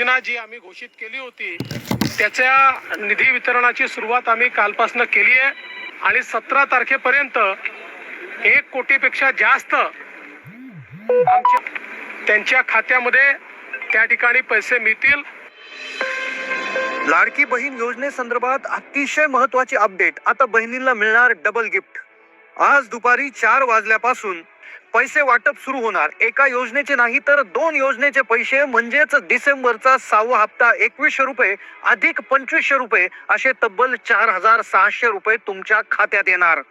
योजना जी आम्ही घोषित केली होती त्याच्या निधी वितरणाची सुरुवात आम्ही कालपासून केली आहे. आणि सतरा तारखेपर्यंत एक कोटीपेक्षा जास्त आमच्या त्यांच्या खात्यामध्ये त्या ठिकाणी पैसे मिळतील. लाडकी बहीण योजनेसंदर्भात अतिशय महत्वाची अपडेट आता बहिणींना मिळणार डबल गिफ्ट आज दुपारी चार वाजल्यापासून पैसे वाटप सुरू होणार. एका योजनेचे नाही तर दोन योजनेचे पैसे म्हणजेच डिसेंबरचा सहावा हप्ता एकवीसशे रुपये अधिक पंचवीसशे रुपये असे तब्बल चार हजार सहाशे रुपये तुमच्या खात्यात येणार.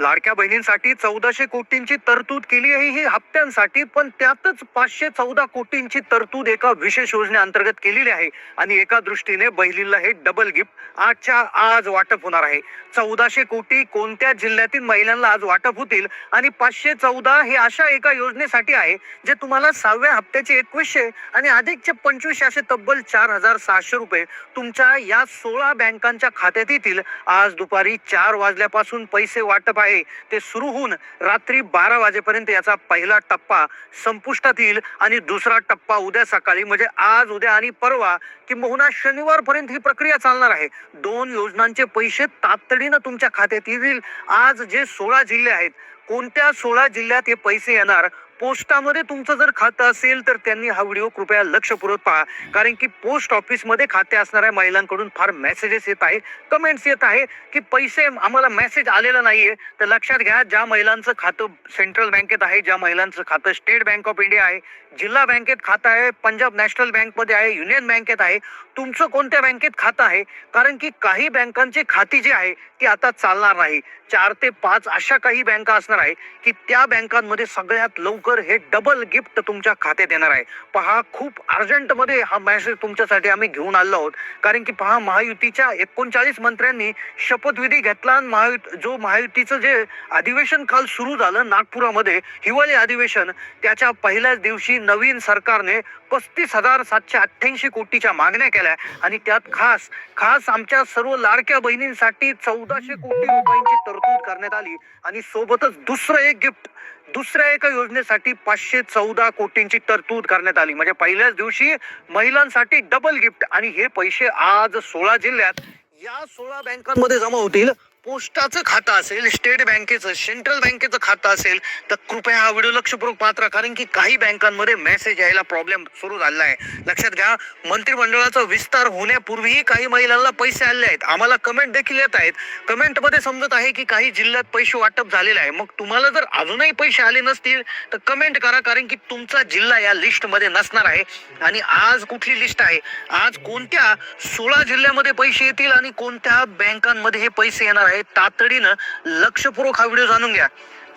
लाडक्या बहिणींसाठी चौदाशे कोटींची तरतूद केली आहे ही हप्त्यांसाठी पण त्यातच पाचशे चौदा कोटींची तरतूद एका विशेष योजनेअंतर्गत केलेली आहे. आणि एका दृष्टीने बहिणीला हे डबल गिफ्ट आजच्या आज वाटप होणार आहे. चौदाशे कोटी कोणत्या जिल्ह्यातील महिलांना आज वाटप होतील? आणि पाचशे चौदा हे अशा एका योजनेसाठी आहे जे तुम्हाला सहाव्या हप्त्याचे एकवीसशे आणि अधिकचे पंचवीसशे असे तब्बल चार हजार सहाशे रुपये तुमच्या या सोळा बँकांच्या खात्यात येतील. आज दुपारी चार वाजल्यापासून पैसे वाटप आहे ते सुरू होऊन रात्री बारा वाजेपर्यंत याचा पहिला टप्पा संपुष्टात येईल आणि दुसरा टप्पा उद्या सकाळी म्हणजे आज उद्या आणि परवा किंबहुना शनिवार पर्यंत ही प्रक्रिया चालणार आहे. दोन योजनांचे पैसे तातडीनं तुमच्या खात्यात येतील. आज जे सोळा जिल्हे आहेत कोणत्या सोळा जिल्ह्यात हे पैसे येणार? पोस्टामध्ये तुमचं जर खातं असेल तर त्यांनी हा व्हिडिओ कृपया लक्षपूर्वक पहा. कारण की पोस्ट ऑफिसमध्ये खाते असणाऱ्या महिलांकडून फार मेसेजेस येत आहे कमेंट्स येत आहे की पैसे आम्हाला मेसेज आलेला नाहीये. तर लक्षात घ्या ज्या महिलांचं खातं सेंट्रल बँकेत आहे ज्या महिलांचं खातं स्टेट बँक ऑफ इंडिया आहे जिल्हा बँकेत खातं आहे पंजाब नॅशनल बँकमध्ये आहे युनियन बँकेत आहे तुमचं कोणत्या बँकेत खातं आहे? कारण की काही बँकांची खाती जी आहे ती आता चालणार नाही. चार ते पाच अशा काही बँका असणार आहे की त्या बँकांमध्ये सगळ्यात लवकर हे डबल गिफ्ट तुमच्या खात्यात येणार आहे. पहा खूप अर्जंटमध्ये हा मेसेज तुमच्यासाठी आम्ही घेऊन आलो आहोत. कारण की पहा महायुतीच्या एकोणचाळीस मंत्र्यांनी शपथविधी घेतला आणि महायुत जो महायुतीचं जे अधिवेशन काल सुरू झालं नागपुरामध्ये हिवाळी अधिवेशन त्याच्या पहिल्याच दिवशी नवीन सरकारने पस्तीस हजार सातशे अठ्ठ्याऐंशी कोटीच्या मागण्या केल्या. आणि त्यात खास खास आमच्या सर्व लाडक्या बहिणींसाठी चौदाशे कोटी रुपयांची तरतूद करण्यात आली. आणि सोबतच दुसरं एक गिफ्ट दुसऱ्या एका योजनेसाठी पाचशे चौदा कोटींची तरतूद करण्यात आली. म्हणजे पहिल्याच दिवशी महिलांसाठी डबल गिफ्ट आणि हे पैसे आज सोळा जिल्ह्यात या सोळा बँकांमध्ये जमा होतील. पोस्टाचं खातं असेल स्टेट बँकेचं सेंट्रल बँकेचं खातं असेल तर कृपया हा व्हिडिओ लक्षपूर्वक पाहत राहा कारण की काही बँकांमध्ये मेसेज यायला प्रॉब्लेम सुरू झालेला आहे. लक्षात घ्या मंत्रिमंडळाचा विस्तार होण्यापूर्वीही काही महिलांना पैसे आले आहेत. आम्हाला कमेंट देखील येत आहेत. कमेंटमध्ये समजत आहे की काही जिल्ह्यात पैसे वाटप झालेले आहे. मग तुम्हाला जर अजूनही पैसे आले नसतील तर कमेंट करा कारण की तुमचा जिल्हा या लिस्टमध्ये नसणार आहे. आणि आज कुठली लिस्ट आहे? आज कोणत्या सोळा जिल्ह्यामध्ये पैसे येतील आणि कोणत्या बँकांमध्ये हे पैसे येणार आहेत? तातडीनं लक्षपूर्वक हा व्हिडिओ जाणून घ्या.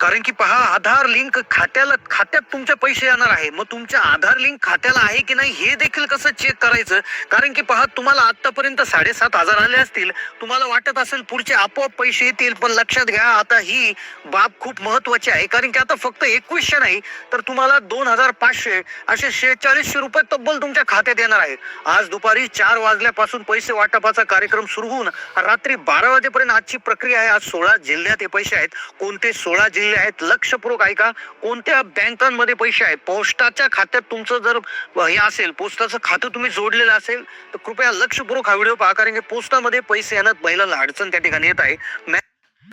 कारण की पहा आधार लिंक खात्याला खात्यात तुमचे पैसे येणार आहे. मग तुमच्या आधार लिंक खात्याला आहे की नाही हे देखील कसं चेक करायचं? कारण की पहा तुम्हाला आतापर्यंत साडेसात हजार आले असतील. तुम्हाला वाटत असेल पुढचे आपोआप पैसे येतील पण लक्षात घ्या आता ही बाब खूप महत्वाची आहे. कारण की आता फक्त एकवीसशे नाही तर तुम्हाला दोन हजार पाचशे असे शेहेचाळीसशे रुपये तब्बल तुमच्या खात्यात येणार आहे. आज दुपारी चार वाजल्यापासून पैसे वाटपाचा कार्यक्रम सुरू होऊन रात्री बारा वाजेपर्यंत आजची प्रक्रिया आहे. आज सोळा जिल्ह्यात हे पैसे आहेत. कोणते सोळा जिल्हे आहेत. लक्षपूर्वक ऐका. कोणत्या बँकांमध्ये पैसे आहेत? पोस्टाच्या खात्यात तुमचं जर हे असेल पोस्टाचं खातं तुम्ही जोडलेलं असेल तर कृपया लक्षपूर्वक हा व्हिडिओ पहा कारण की पोस्टामध्ये पैसे येण्यात महिलांना अडचण त्या ठिकाणी येत आहे.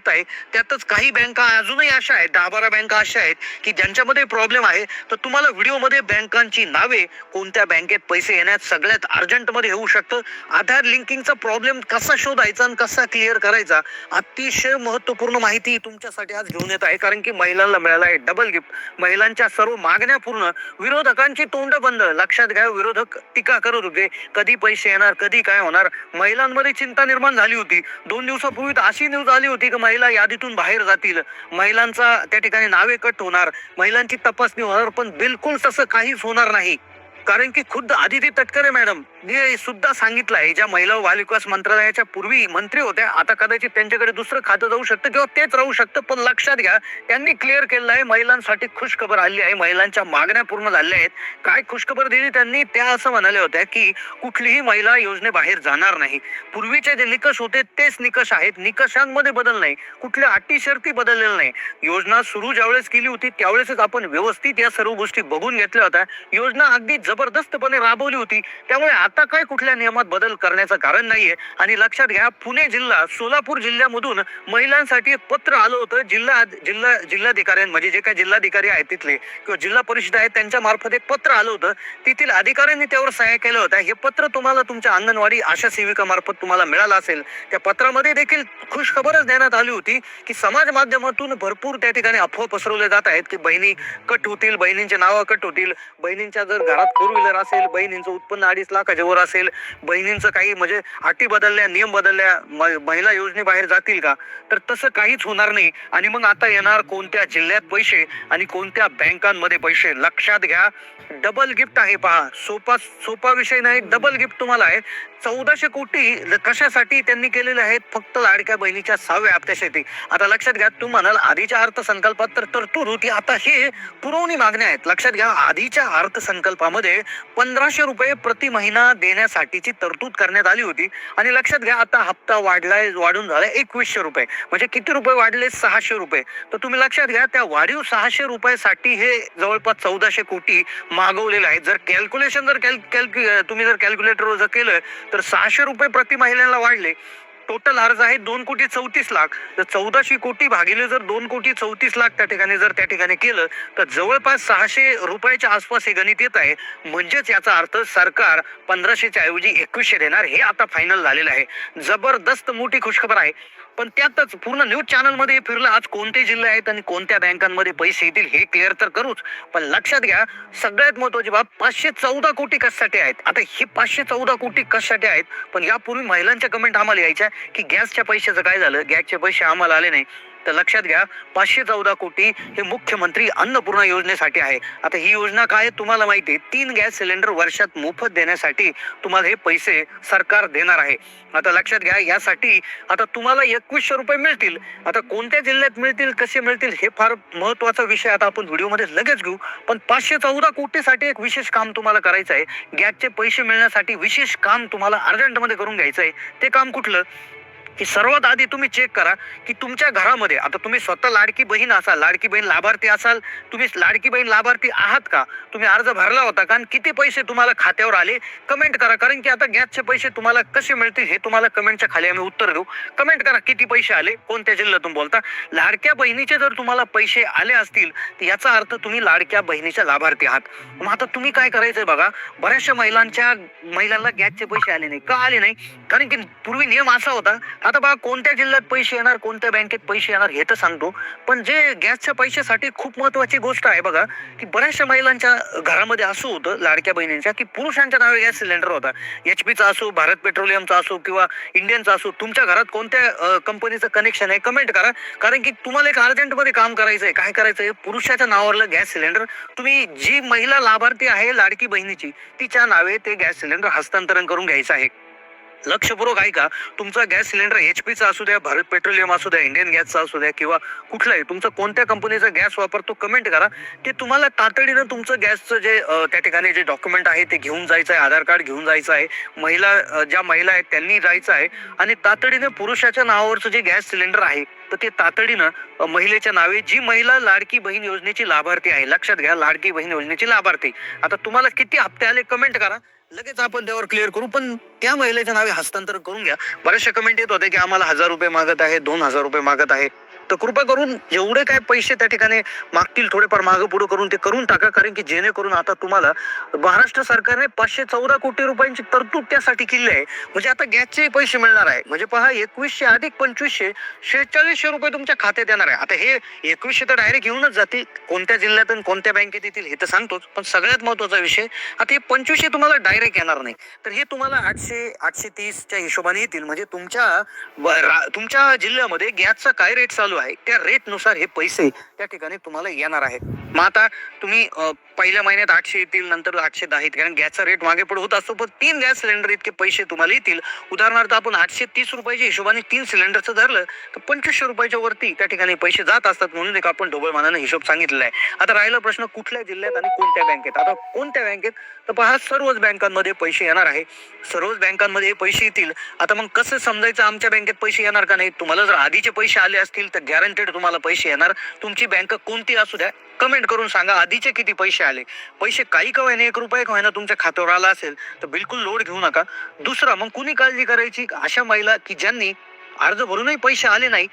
आहे त्यातच काही बँका अजूनही अशा आहेत दहा बारा बँका अशा आहेत की ज्यांच्यामध्ये प्रॉब्लेम आहे. तर तुम्हाला व्हिडिओमध्ये बँकांची नावे कोणत्या बँकेत पैसे येण्यात सगळ्यात अर्जंटमध्ये होऊ शकतं? आधार लिंकिंगचा प्रॉब्लेम कसा शोधायचा आणि कसा क्लिअर करायचा? अतिशय महत्त्वपूर्ण माहिती तुमच्यासाठी आज घेऊन येत आहे कारण की महिलांना मिळाला आहे डबल गिफ्ट महिलांच्या सर्व मागण्या पूर्ण. विरोधकांची तोंड बंद. लक्षात घ्या विरोधक टीका करत होते. कधी पैसे येणार कधी काय होणार? महिलांमध्ये चिंता निर्माण झाली होती. दोन दिवसापूर्वी अशी न्यूज आली होती की महिला यादीतून बाहेर जातील. महिलांचा त्या ठिकाणी नावे कट होणार. महिलांची तपासणी होणार पण बिलकुल तसं काहीच होणार नाही. कारण की खुद्द आदिती तटकरे मॅडम ने सुद्धा सांगितलं आहे ज्या महिला व बालविकास मंत्रालयाच्या पूर्वी मंत्री होत्या आता कदाचित त्यांच्याकडे दुसरं खातं जाऊ शकतं किंवा तेच राहू शकतं पण लक्षात घ्या त्यांनी क्लिअर केलं आहे महिलांसाठी खुशखबर आली आहे महिलांच्या मागण्या पूर्ण झाल्या आहेत. काय खुशखबर दिली त्यांनी? त्या असं म्हणाल्या होत्या की कुठलीही महिला योजनेबाहेर जाणार नाही. पूर्वीचे जे निकष होते तेच निकष आहेत. निकषांमध्ये बदल नाही. कुठल्या अटी शर्ती बदललेल्या नाही. योजना सुरू ज्यावेळेस केली होती त्यावेळेसच आपण व्यवस्थित या सर्व गोष्टी बघून घेतल्या होत्या. योजना अगदी जबरदस्तपणे राबवली होती. त्यामुळे आता काय कुठल्या नियमात बदल करण्याचं कारण नाहीये. आणि लक्षात घ्या पुणे जिल्हा सोलापूर जिल्ह्यामधून महिलांसाठी पत्र आलं होतं. जिल्हा जिल्हा जिल्हाधिकाऱ्यां म्हणजे जे काही जिल्हाधिकारी आहेत तिथले किंवा जिल्हा परिषद आहेत त्यांच्या मार्फत एक पत्र आलं होतं. तेथील अधिकाऱ्यांनी त्यावर सहाय्य केलं होत्या. हे पत्र तुम्हाला तुमच्या अंगणवाडी आशा सेविका मार्फत तुम्हाला मिळालं असेल. त्या पत्रामध्ये देखील खुश खबरच देण्यात आली होती की समाज माध्यमातून भरपूर त्या ठिकाणी अफवा पसरवल्या जात आहेत की बहिणी कट होतील बहिणींचे नावं कट होतील. बहिणींच्या जर घरात फोर व्हीलर असेल बहिणींचं उत्पन्न अडीच लाखाच्या वर असेल बहिणींचं काही म्हणजे अटी बदलल्या नियम बदलल्या महिला योजनेबाहेर जातील का? तर तसं काहीच होणार नाही. आणि मग आता येणार कोणत्या जिल्ह्यात पैसे आणि कोणत्या बँकांमध्ये पैसे? लक्षात घ्या. डबल गिफ्ट आहे पहा. सोपा सोपा विषय नाही. डबल गिफ्ट तुम्हाला आहे. चौदाशे कोटी कशासाठी त्यांनी केलेले आहेत? फक्त लाडक्या बहिणीच्या सहाव्या हप्त्यासाठी आता लक्षात घ्या तू म्हणाल आधीच्या अर्थसंकल्पात तर तरतूद होती आता हे पुरवणी मागण्या आहेत. लक्षात घ्या आधीच्या अर्थसंकल्पामध्ये पंधराशे रुपये प्रति महिना देण्यासाठीची तरतूद करण्यात आली होती. आणि लक्षात घ्या आता हप्ता वाढलाय वाढून झालाय एकवीसशे रुपये. म्हणजे किती रुपये वाढले? सहाशे रुपये. तर तुम्ही लक्षात घ्या त्या वाढीव सहाशे रुपयासाठी हे जवळपास चौदाशे कोटी मागवलेलं आहे जर कॅल्क्युलेशन जर कॅल कॅल्क्यु तुम्ही जर कॅल्क्युलेटरवर जर केलं तर सहाशे रुपये प्रति महिन्याला वाढले. टोटल अर्ज आहे दोन कोटी चौतीस लाख. तर चौदाशे कोटी भागिले जर दोन कोटी चौतीस लाख त्या ठिकाणी जर त्या ठिकाणी केलं तर जवळपास सहाशे रुपयाच्या आसपास हे गणित येत आहे. म्हणजेच याचा अर्थ सरकार पंधराशेच्या ऐवजी एकवीसशे देणार हे आता फायनल झालेलं आहे. जबरदस्त मोठी खुशखबर आहे. पण त्यातच पूर्ण न्यूज चॅनलमध्ये फिरलं. आज कोणते जिल्हे आहेत आणि कोणत्या बँकांमध्ये पैसे येतील हे क्लिअर तर करूच. पण लक्षात घ्या सगळ्यात महत्वाची बाब पाचशे चौदा कोटी कशासाठी आहेत? आता हे पाचशे चौदा कोटी कशासाठी आहेत? पण यापूर्वी महिलांच्या कमेंट आम्हाला यायच्या की गॅसच्या पैशाचं काय झालं? गॅसचे पैसे आम्हाला आले नाही. तर लक्षात घ्या पाचशे चौदा कोटी हे मुख्यमंत्री अन्नपूर्णा योजनेसाठी आहे. आता ही योजना काय आहे तुम्हाला माहिती आहे? तीन गॅस सिलेंडर वर्षात मोफत देण्यासाठी तुम्हाला हे पैसे सरकार देणार आहे. आता लक्षात घ्या यासाठी आता तुम्हाला एकवीसशे रुपये मिळतील. आता कोणत्या जिल्ह्यात मिळतील कसे मिळतील हे फार महत्त्वाचा विषय आता आपण व्हिडिओमध्ये लगेच घेऊ. पण पाचशे चौदा कोटीसाठी एक विशेष काम तुम्हाला करायचं आहे. गॅसचे पैसे मिळण्यासाठी विशेष काम तुम्हाला अर्जंटमध्ये करून घ्यायचं आहे. ते काम कुठलं? की सर्वात आधी तुम्ही चेक करा की तुमच्या घरामध्ये आता तुम्ही स्वतः लाडकी बहीण असाल लाडकी बहीण लाभार्थी असाल तुम्ही लाडकी बहीण लाभार्थी आहात का? तुम्ही अर्ज भरला होता कारण किती पैसे तुम्हाला खात्यावर आले? कमेंट करा कारण की आता गॅसचे पैसे तुम्हाला कसे मिळतील हे तुम्हाला कमेंटच्या खाली आम्ही उत्तर देऊ. कमेंट करा किती पैसे आले? कोणत्या जिल्ह्यातून बोलता? लाडक्या बहिणीचे जर तुम्हाला पैसे आले असतील तर याचा अर्थ तुम्ही लाडक्या बहिणीच्या लाभार्थी आहात. मग आता तुम्ही काय करायचंय बघा बऱ्याचशा महिलांच्या महिलांना गॅसचे पैसे आले नाही. का आले नाही? कारण की पूर्वी नियम असा होता आता बघा कोणत्या जिल्ह्यात पैसे येणार कोणत्या बँकेत पैसे येणार हे तर सांगतो. पण जे गॅसच्या पैशासाठी खूप महत्वाची गोष्ट आहे बघा की बऱ्याचशा महिलांच्या घरामध्ये असं होतं लाडक्या बहिणींच्या की पुरुषांच्या नावे गॅस सिलेंडर होता. एच पीचा असो भारत पेट्रोलियमचा असो किंवा इंडियनचा असो तुमच्या घरात कोणत्या कंपनीचं कनेक्शन आहे कमेंट करा. कारण की तुम्हाला एक अर्जंटमध्ये काम करायचं आहे काय करायचं आहे पुरुषाच्या नावावरलं गॅस सिलेंडर. तुम्ही जी महिला लाभार्थी आहे लाडकी बहिणीची तिच्या नावे ते गॅस सिलेंडर हस्तांतरण करून घ्यायचं आहे. लक्षपूर्वक ऐका तुमचा गॅस सिलेंडर एच पीचा असू द्या भारत पेट्रोलियम असू द्या इंडियन गॅसचा असू द्या किंवा कुठलाही तुमचा कोणत्या कंपनीचा गॅस वापरतो कमेंट करा. ते तुम्हाला तातडीनं तुमचं गॅसचं जे त्या ठिकाणी जे डॉक्युमेंट आहे ते घेऊन जायचं आहे आधार कार्ड घेऊन जायचं आहे. महिला ज्या महिला आहेत त्यांनी जायचं आहे आणि तातडीनं पुरुषाच्या नावावरचं जे गॅस सिलेंडर आहे तर ते तातडीनं महिलेच्या नावे जी महिला लाडकी बहीण योजनेची लाभार्थी आहे लक्षात घ्या लाडकी बहीण योजनेची लाभार्थी. आता तुम्हाला किती हप्ते आले कमेंट करा. लगेच आपण त्यावर क्लिअर करू पण त्या महिलेच्या नावे हस्तांतर करून घ्या. बऱ्याचशा कमेंट येत होते की आम्हाला हजार रुपये मागत आहे दोन हजार रुपये मागत आहे. तर कृपा करून जेवढे काय पैसे त्या ठिकाणी मागतील थोडेफार मागं पुढे करून ते करून टाका. कारण की जेणेकरून आता तुम्हाला महाराष्ट्र सरकारने पाचशे चौदा कोटी रुपयांची तरतूद त्यासाठी केली आहे. म्हणजे आता गॅसचे पैसे मिळणार आहे. म्हणजे पहा एकवीसशे अधिक पंचवीसशे शेहेचाळीसशे रुपये तुमच्या खात्यात येणार आहे. आता हे एकवीसशे तर डायरेक्ट येऊनच जाते कोणत्या जिल्ह्यात आणि कोणत्या बँकेत येतील हे तर सांगतोच. पण सगळ्यात महत्त्वाचा विषय आता हे पंचवीसशे तुम्हाला डायरेक्ट येणार नाही. तर हे तुम्हाला आठशे आठशे तीसच्या हिशोबाने येतील. म्हणजे तुमच्या रा- तुमच्या जिल्ह्यामध्ये गॅसचा काय रेट चालू आहे. त्या रेटनुसार हे पैसे त्या ठिकाणी तुम्हाला येणार आहेत. मग आता तुम्ही पहिल्या महिन्यात आठशे येतील नंतर आठशे दहा येतील. कारण गॅसचा रेट मागे पुढे होत असतो पण तीन गॅस सिलेंडर इतके पैसे तुम्हाला येतील. उदाहरणार्थ आपण आठशे तीस रुपयाच्या हिशोबाने तीन सिलेंडरचं धरलं तर पंचवीसशे रुपयाच्या वरती त्या ठिकाणी पैसे जात असतात म्हणून एक आपण ढोबळ मानाने हिशोब सांगितलेला आहे. आता राहिला प्रश्न कुठल्या जिल्ह्यात आणि कोणत्या बँकेत? आता कोणत्या बँकेत? तर पहा सर्वच बँकांमध्ये पैसे येणार आहे. सर्वच बँकांमध्ये हे पैसे येतील. आता मग कसं समजायचं आमच्या बँकेत पैसे येणार का नाही तुम्हाला जर आधीचे पैसे आले असतील तर गॅरंटेड तुम्हाला पैसे येणार. तुमची बँक कोणती असू द्या कमेंट करून सांगा. आधीचे किती पैसे आले? पैसे काही का होईना एक रुपये का होईना तुमच्या खात्यावर आला असेल तर बिलकुल लोड घेऊ नका. दुसरा मग कुणी काळजी करायची? अशा महिला की ज्यांनी अर्ज भरूनही पैसे आले नाही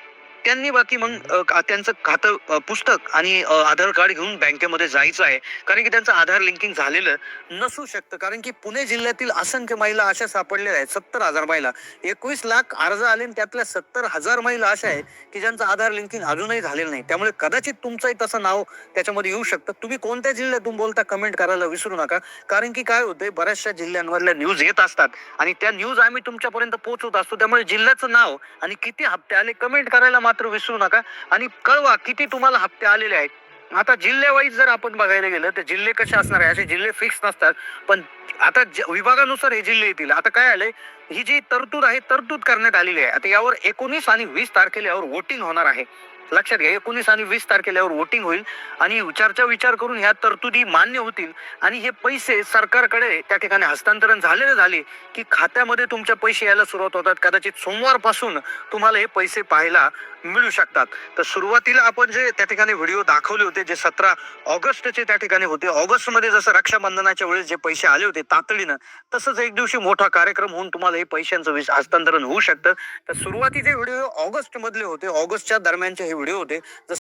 त्यांनी बाकी मग त्यांचं खातं पुस्तक आणि आधार कार्ड घेऊन बँकेमध्ये जायचं आहे. कारण की त्यांचं आधार लिंकिंग झालेलं नसू शकतं. कारण की पुणे जिल्ह्यातील असंख्य महिला अशा सापडलेल्या आहेत. सत्तर हजार महिला. एकवीस लाख अर्ज आले आणि त्यातल्या सत्तर हजार महिला अशा आहेत की ज्यांचं आधार लिंकिंग अजूनही झालेलं नाही. त्यामुळे कदाचित तुमचंही तसं नाव त्याच्यामध्ये येऊ शकतं. तुम्ही कोणत्या जिल्ह्यातून बोलता कमेंट करायला विसरू नका. कारण की काय होतंय बऱ्याचशा जिल्ह्यांवरल्या न्यूज येत असतात. आणि त्या न्यूज आम्ही तुमच्यापर्यंत पोहोचवत असतो. त्यामुळे जिल्ह्याचं नाव आणि किती हप्ते आले कमेंट करायला मात्र विसरू नका. आणि कळवा किती तुम्हाला हप्ते आलेले आहेत. आता जिल्ह्यावाईज जर आपण बघायला गेलं तर जिल्हे कसे असणार आहे? असे जिल्हे फिक्स नसतात. पण आता विभागानुसार हे जिल्हे येतील. आता काय आलंय? ही जी तरतूद आहे तरतूद करण्यात आलेली आहे. आता यावर एकोणीस आणि वीस तारखेला यावर वोटिंग होणार आहे. लक्षात घ्या एकोणीस आणि वीस तारखेल्यावर वोटिंग होईल आणि विचारचा विचार करून ह्या तरतुदी मान्य होतील. आणि हे पैसे सरकारकडे त्या ठिकाणी हस्तांतरण झालेले झाले की खात्यामध्ये तुमच्या पैसे यायला सुरुवात होतात. कदाचित सोमवारपासून तुम्हाला हे पैसे पाहायला मिळू शकतात. तर सुरुवातीला आपण जे त्या ठिकाणी व्हिडिओ दाखवले होते जे सतरा ऑगस्टचे त्या ठिकाणी होते ऑगस्टमध्ये जसं रक्षाबंधनाच्या वेळेस जे पैसे आले होते तातडीनं तसंच एक दिवशी मोठा कार्यक्रम होऊन तुम्हाला हे पैशांचं हस्तांतरण होऊ शकतं. तर सुरुवातीचे व्हिडिओ ऑगस्ट मधले होते. ऑगस्टच्या दरम्यानचे हे व्हिडिओ होते. जसं